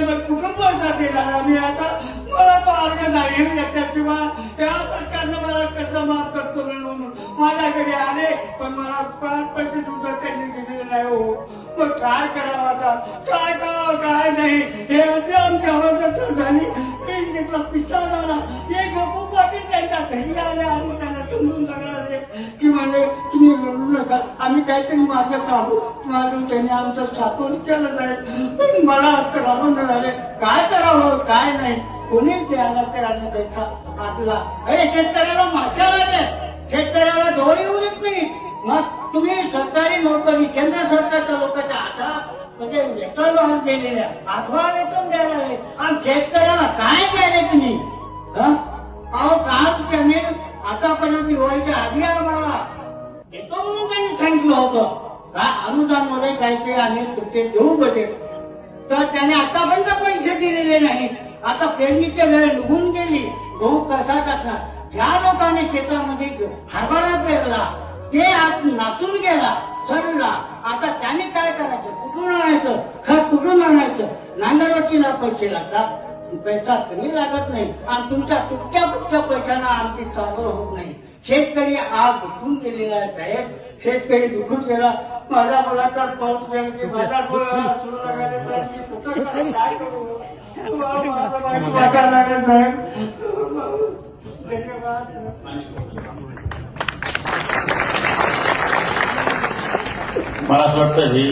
नाही मग कुटुंबासाठी जाणार मी आता मला मार्ग नाही हो याच्याशिवाय या सरकारनं मला कर्ज माफ करतो म्हणून? माझ्याकडे आले पण मला पाच पैसे सुद्धा त्यांनी दिलेले नाही हो. मग काय करावं आता? काय करावं काय नाही? हे असे आमच्या आवाजाचं झाली मी घेतला पिस्ता झाला. हे गोपू पाटील त्यांच्या घरी आले आम्ही त्यांना समजून सांगणार की म्हणजे तुम्ही नका. आम्ही काहीतरी मागत आहोत मारून त्यांनी आमचं सातून केलं जाईल पण मला राहून झाले. काय करावं? काय नाही. कोणी द्यायला त्याने पैसा आपला अरे शेतकऱ्याला माशा लागल्या शेतकऱ्याला डोळे उरत नाही. मग तुम्ही सरकारी नोकरी केंद्र सरकारच्या लोकांच्या आता म्हणजे वेतन वाढ दिलेल्या आठवा वेतन द्यायला लागले. आणि शेतकऱ्याला काय द्यायला तुम्ही? अहो काल त्यांनी आतापर्यंत दिवाळीच्या म्हणून त्यांनी सांगितलं होतं. का अनुदानमध्ये काहीतरी आम्ही तुमचे देऊ बजेट तर त्याने आतापर्यंत पैसे दिलेले नाही. आता पेरणीच्या वेळ निघून गेली. गहू कसा टाकणार ज्या लोकांनी शेतामध्ये हरभरा पेरला ते आत नाचून गेला सरला आता त्याने काय करायचं? कुठून आणायचं? खत कुठून आणायचं? नांदरवटीला पैसे लागतात. पैसा कमी लागत नाही. आणि तुमच्या तुटक्या फुटक्या पैशांना आमची चालू होत नाही. शेतकरी आज दुखून गेलेला आहे साहेब. शेतकरी दुखून गेला. पाऊस माझा डोळा सुरू लागायला साहेब. काय- करू? मला- वाटायला लागलं साहेब. धन्यवाद मला असं वाटतं हे